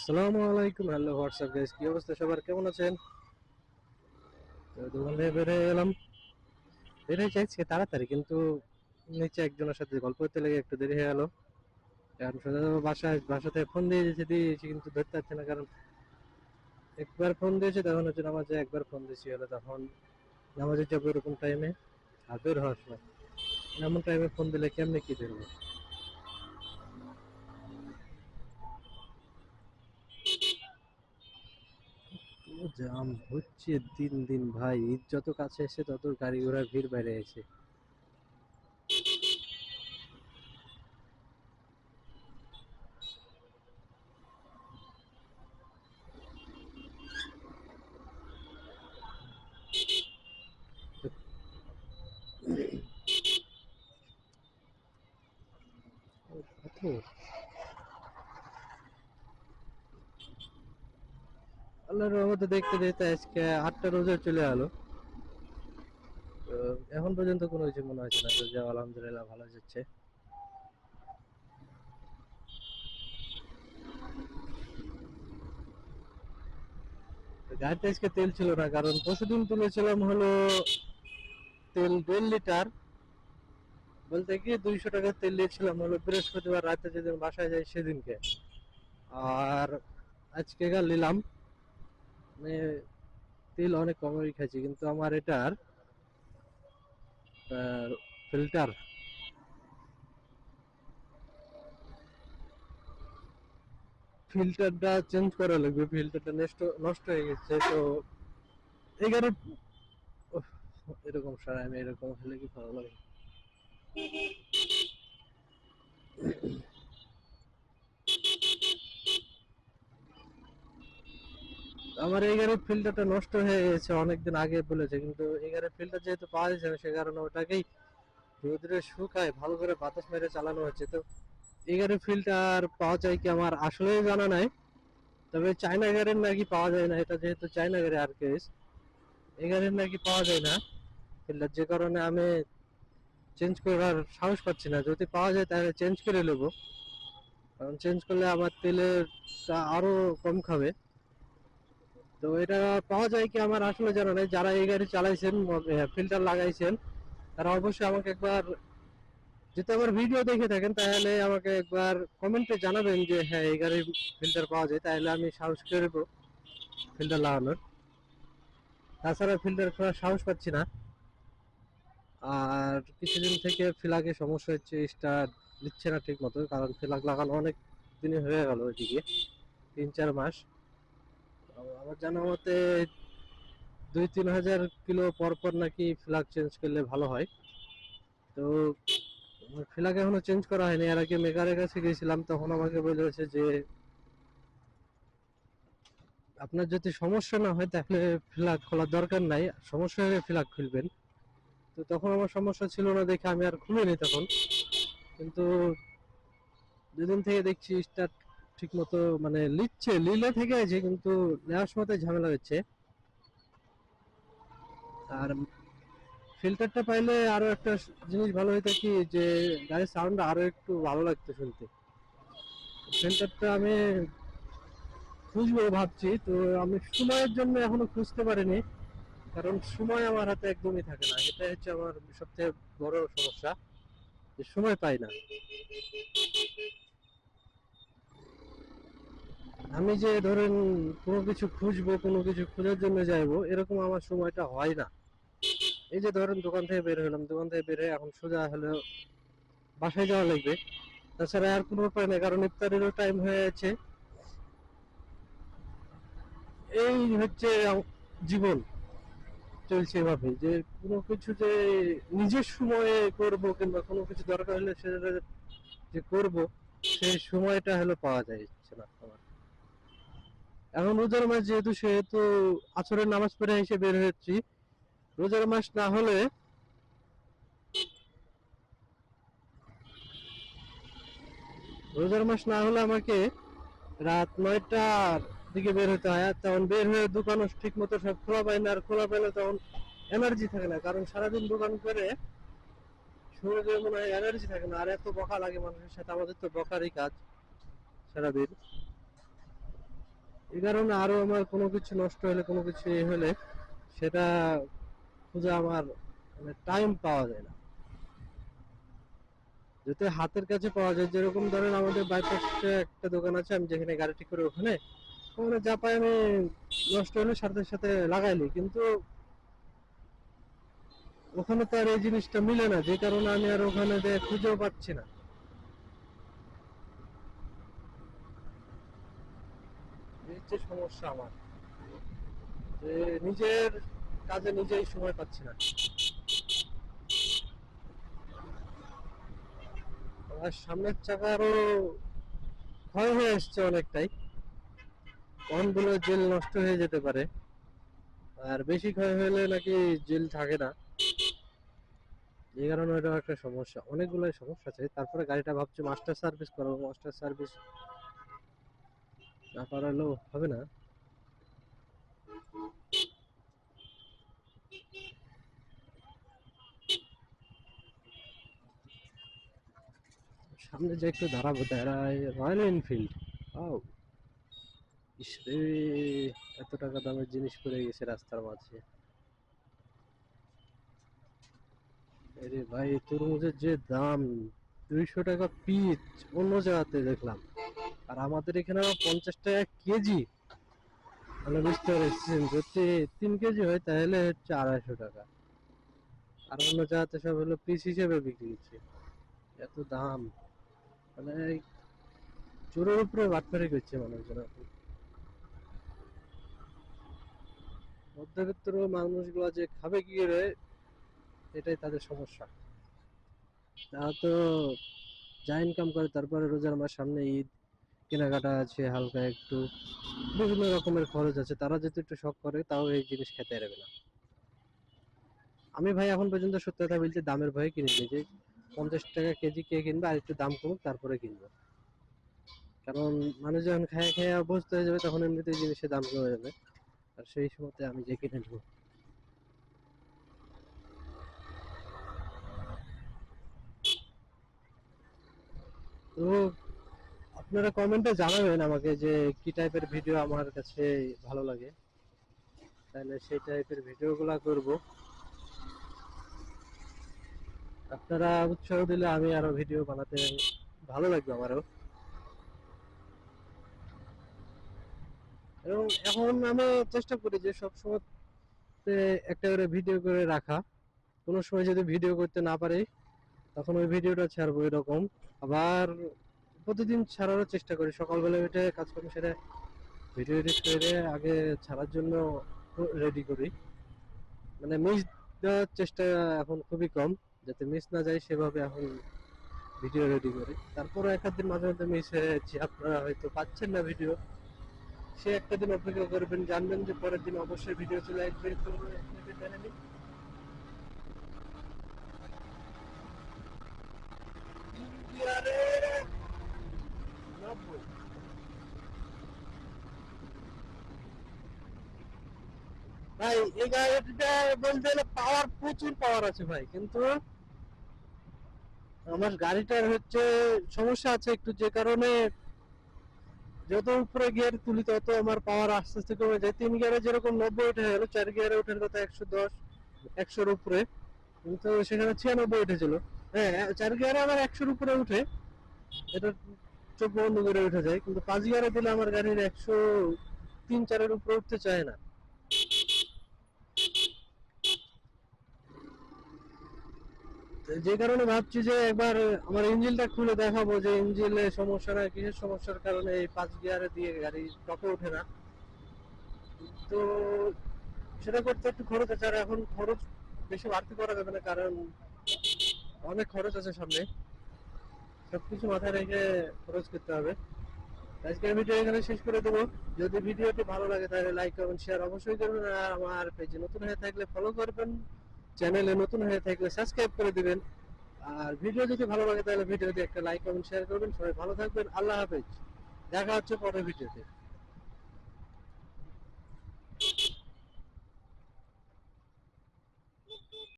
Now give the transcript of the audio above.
আসসালামু আলাইকুম, hello, WhatsApp guys কি অবস্থা সবার? কেমন আছেন? তো দোকান থেকে বের হয়ে গেলাম। বের হয়ে যাচ্ছি তাড়াতাড়ি, কিন্তু নিচে একজনের সাথে গল্প করতে লেগে একটু দেরি হয়ে গেল। কারণ সোজা যাব বাসায় বাসা থেকে ফোন দিয়ে দিয়েছে দিয়েছি, কিন্তু ধরতে পারছে না, কারণ একবার ফোন দিয়েছে, তখন হচ্ছে নামাজে একবার ফোন দিয়েছি, হলো তখন নামাজে যাব এরকম টাইমে আর বের হওয়ার সময়। এমন টাইমে ফোন দিলে কেমনি কি ধরবো জাম হচ্ছে দিন দিন ভাই। ঈদ যত কাছে এসে তত গাড়ি ঘোড়ার ভিড় বেড়ে গেছে। কত? আল্লাহর রহমতে দেখতে দেখতে আজকে আটটা রোজা চলে গেলো তো এখন পর্যন্ত কোনো কিছু মনে হচ্ছে না রোজা আলহামদুলিল্লাহ ভালো যাচ্ছে। গাড়িতে আজকে তেল ছিল না, কারণ পরশুদিন তুলেছিলাম হলো তেল দেড় লিটার। বলতে কি, দুইশো টাকার তেল নিয়েছিলাম হলো বৃহস্পতিবার রাতে যেদিন বাসায় যাই সেদিনকে। আর আজকে গা নিলাম। মানে তেল অনেক কমই খাইছি কিন্তু আমার এটার ফিল্টার ফিল্টারটা চেঞ্জ করা লাগবে ফিল্টারটা নষ্ট নষ্ট হয়ে গেছে তো এগারো উফ, এরকম সারা আমি এরকম হলে কি ভালো লাগে? আমার এই গাড়ির ফিল্টারটা নষ্ট হয়ে গেছে, অনেকদিন আগে বলেছে। কিন্তু এই গাড়ির ফিল্টার যেহেতু পাওয়া যাচ্ছে না, সে কারণে ওটাকেই রোদ্রে শুকায়, ভালো করে বাতাস মেরে চালানো হচ্ছে। তো এই গাড়ির ফিল্টার পাওয়া যায় কি আমার আসলেই জানা নাই। তবে চায়না গাড়ির নাকি পাওয়া যায় না, এটা যেহেতু চায়না গাড়ি আর কেস এই গাড়ির নাকি পাওয়া যায় না। ফিল্টার যে কারণে আমি চেঞ্জ করার সাহস পাচ্ছি না। যদি পাওয়া যায় তাহলে চেঞ্জ করে নেব। কারণ চেঞ্জ করলে আমার তেলেরটা আরও কম খাবে। তো এটা পাওয়া যায় কি আমার আসলে জানা নেই। যারা এই গাড়ি চালাইছেন ফিল্টার লাগাইছেন, তারা অবশ্যই আমাকে একবার যদি আমার ভিডিও দেখে থাকেন, তাহলে আমাকে একবার কমেন্টে জানাবেন যে হ্যাঁ এই গাড়ির ফিল্টার পাওয়া যায়। তাহলে আমি সাহস করে দেবো ফিল্টার লাগানোর। তাছাড়া ফিল্টার করার সাহস পাচ্ছি না। আর কিছুদিন থেকে ফিলাকে সমস্যা হচ্ছে স্টার্ট দিচ্ছে না ঠিক মতো কারণ ফিলাক লাগানো অনেক দিনই হয়ে গেল ওইদিকে, তিন চার মাস। আমার জানা মতে দুই তিন হাজার কিলো পর পর নাকি ফ্ল্যাগ চেঞ্জ করলে ভালো হয়। তো ফ্ল্যাগ এখনও চেঞ্জ করা হয়নি। এর আগে মেকারের কাছে গিয়েছিলাম, তখন আমাকে বলেছে যে, আপনার যদি সমস্যা না হয়, তাহলে ফ্ল্যাগ খোলার দরকার নাই। সমস্যা হলে ফ্ল্যাগ খুলবেন। তো তখন আমার সমস্যা ছিল না দেখে আমি আর খুলিনি তখন। কিন্তু দুদিন থেকে দেখছি, স্টার্ট ঠিক মতো মানে লিচ্ছে লিলে থেকে আছে কিন্তু নেওয়ার সময় ঝামেলা হচ্ছে। আর ফিল্টারটা পাইলে আরও একটা জিনিস ভালো হইতো কি, যে গাড়ির সাউন্ডটা আরও একটু ভালো লাগতো শুনতে। ফিল্টারটা আমি খুঁজবো ভাবছি, তো আমি সময়ের জন্য এখনও খুঁজতে পারিনি, কারণ সময় আমার হাতে একদমই থাকে না। এটা হচ্ছে আমার সবথেকে বড় সমস্যা, যে সময় পাই না। আমি যে ধরেন কোনো কিছু খুঁজবো, কোনো কিছু খোঁজার জন্য যাইবো, এরকম আমার সময়টা হয় না। এই যে ধরেন দোকান থেকে বের হলাম, দোকান থেকে বের হয়ে এখন সোজা হলো বাসায় যাওয়া লাগবে। তাছাড়া আর কোনো উপায় নেই, কারণ ইফতারেরও টাইম হয়ে যাচ্ছে। এই হচ্ছে জীবন চলছে এভাবে যে কোনো কিছু যে নিজের সময়ে করব কিংবা কোনো কিছু দরকার হলে সেটা যে করব, সেই সময়টা হলো পাওয়া যাচ্ছে না আমার এখন রোজার মাস যেহেতু, সেহেতু আসরের নামাজ পড়ে এসে বের হচ্ছি রোজার মাস না হলে রোজার মাস না হলে আমাকে রাত নয়টার দিকে বের হতে হয়। তখন বের হয়ে দোকানও ঠিক মতো সব খোলা পায় না, আর খোলা পাইলে তখন এনার্জি থাকে না, কারণ সারাদিন দোকান করে শরীরে মনে হয় এনার্জি থাকে না। আর এত বকা লাগে মানুষের সাথে, আমাদের তো বকারই কাজ সারাদিন। এই কারণে আরও আমার কোনো কিছু নষ্ট হলে, কোনো কিছু এ হলে সেটা খুঁজে আমার মানে টাইম পাওয়া যায় না। যাতে হাতের কাছে পাওয়া যায়। যেরকম ধরেন আমাদের বাইপাসে একটা দোকান আছে, আমি যেখানে গাড়ি ঠিক করি ওখানে ওখানে যা পাই আমি নষ্ট হলে সাথে সাথে লাগাইলি কিন্তু ওখানে তো আর এই জিনিসটা মিলে না। যে কারণে আমি আর ওখানে খুঁজেও পাচ্ছি না। হচ্ছে সমস্যা আমার, যে নিজের কাজে নিজেই সময় পাচ্ছি না। আর সামনের চাকারও ক্ষয় হয়ে এসছে অনেকটাই। অনগুলো জেল নষ্ট হয়ে যেতে পারে। আর বেশি ক্ষয় হলে নাকি জেল থাকে না। এই কারণে এটা একটা সমস্যা। অনেকগুলো সমস্যা আছে। তারপরে গাড়িটা ভাবছি মাস্টার সার্ভিস করাবো। মাস্টার সার্ভিস না করালেও হবে না। সামনে যে একটু দাঁড়াবো, দাঁড়ায় রয়্যাল এনফিল্ড আও ইস রে, এত টাকা দামের জিনিস পড়ে গেছে রাস্তার মাঝে। আরে ভাই, তরমুজের যে দাম, দুইশো টাকা পিচ, অন্য জায়গাতে দেখলাম। আর আমাদের এখানে পঞ্চাশ টাকা কেজি। মানে বুঝতে পারছেন, যদি তিন কেজি হয় তাহলে হচ্ছে আড়াইশো টাকা। আর অন্য জায়গাতে সব হলো পিস হিসেবে বিক্রি হচ্ছে। এত দাম। মানে চোরের উপরে বাটপারি করছে মানুষজন এখন। মধ্যবিত্ত মানুষগুলো যে খাবে কি করে, এটাই তাদের সমস্যা। তারা তো যা ইনকাম করে তারপরে রোজার মাস সামনে ঈদ কেনাকাটা আছে, হালকা একটু বিভিন্ন রকমের খরচ আছে। তারা যদি একটু শখ করে, তাও এই জিনিস খেতে পারবে না। আমি ভাই এখন পর্যন্ত সত্যি কথা বলতে দামের ভয়ে কিনে যে পঞ্চাশ টাকা কেজি কে কিনবে আর একটু দাম কমুক, তারপরে কিনবো। কারণ মানুষ যখন খায়, খেয়ে অভ্যস্ত হয়ে যাবে, তখন এমনিতেই জিনিসের দাম কমে যাবে। আর সেই সময়তে আমি যে কিনে নেব। তো আপনারা কমেন্টে জানাবেন আমাকে যে কি টাইপের ভিডিও আমার কাছে ভালো লাগে। তাহলে সেই টাইপের ভিডিওগুলো করব। আপনারা উৎসাহ দিলে আমি আরও ভিডিও বানাতে ভালো লাগবে আমারও। এবং এখন আমি চেষ্টা করি যে সব সময় একটা করে ভিডিও করে রাখা। কোনো সময় যদি ভিডিও করতে না পারি, তখন ওই ভিডিওটা ছাড়বো এরকম। আবার প্রতিদিন ছাড়ারও চেষ্টা করি। সকালবেলা উঠে কাজকর্ম সেরে ভিডিও এডিট করে আগে ছাড়ার জন্য রেডি করি। মানে মিস দেওয়ার চেষ্টা এখন খুবই কম। যাতে মিস না যায় সেভাবে এখন ভিডিও রেডি করি। তারপরে এক দিন মাঝে মধ্যে মিস হয়ে যাচ্ছে। আপনারা হয়তো পাচ্ছেন না ভিডিও সে একটা দিন অপেক্ষা করবেন। জানবেন যে পরের দিন অবশ্যই ভিডিও চলে আসবে। তো ভাই, এই গাড়িটা বলতে গেলে পাওয়ার প্রচুর পাওয়ার আছে ভাই, কিন্তু আমার গাড়িটার হচ্ছে সমস্যা আছে একটু যে কারণে যত উপরে গিয়ার তুলি তত আমার পাওয়ার আস্তে আস্তে কমে যায়। তিন গিয়ারে যেরকম নব্বই উঠে গেল, চার গিয়ারে ওঠার কথা একশো দশ, একশোর উপরে। কিন্তু সেখানে ছিয়ানব্বই উঠেছিল। হ্যাঁ চার গিয়ারে আমার একশোর উপরে উঠে। এটা চোখ বন্ধ করে উঠে যায় কিন্তু দিলে আমার গাড়ির একশো তিন, চারের উপরে উঠতে চায় না। যে কারণে ভাবছি যে একবার আমার ইঞ্জিনটা খুলে দেখাবো যে ইঞ্জিনে সমস্যা না কিসের সমস্যার কারণে এই পাঁচ গিয়ারে দিয়ে গাড়ি টপে ওঠে না। তো সেটা করতে একটু খরচ আছে, আর এখন খরচ বেশি বাড়তি করা যাবে না, কারণ অনেক খরচ আছে সামনে। সবকিছু মাথায় রেখে খরচ করতে হবে। আজকের ভিডিও এখানে শেষ করে দেবো। যদি ভিডিওটি ভালো লাগে তাহলে লাইক করবেন শেয়ার অবশ্যই করবেন। আর আমার পেজে নতুন হয়ে থাকলে ফলো করবেন। চ্যানেলে নতুন হয়ে থাকলে সাবস্ক্রাইব করে দিবেন। আর ভিডিও যদি ভালো লাগে তাহলে ভিডিওতে একটা লাইক কমেন্ট শেয়ার করবেন। সবাই ভালো থাকবেন। আল্লাহ হাফেজ। দেখা হচ্ছে পরের ভিডিওতে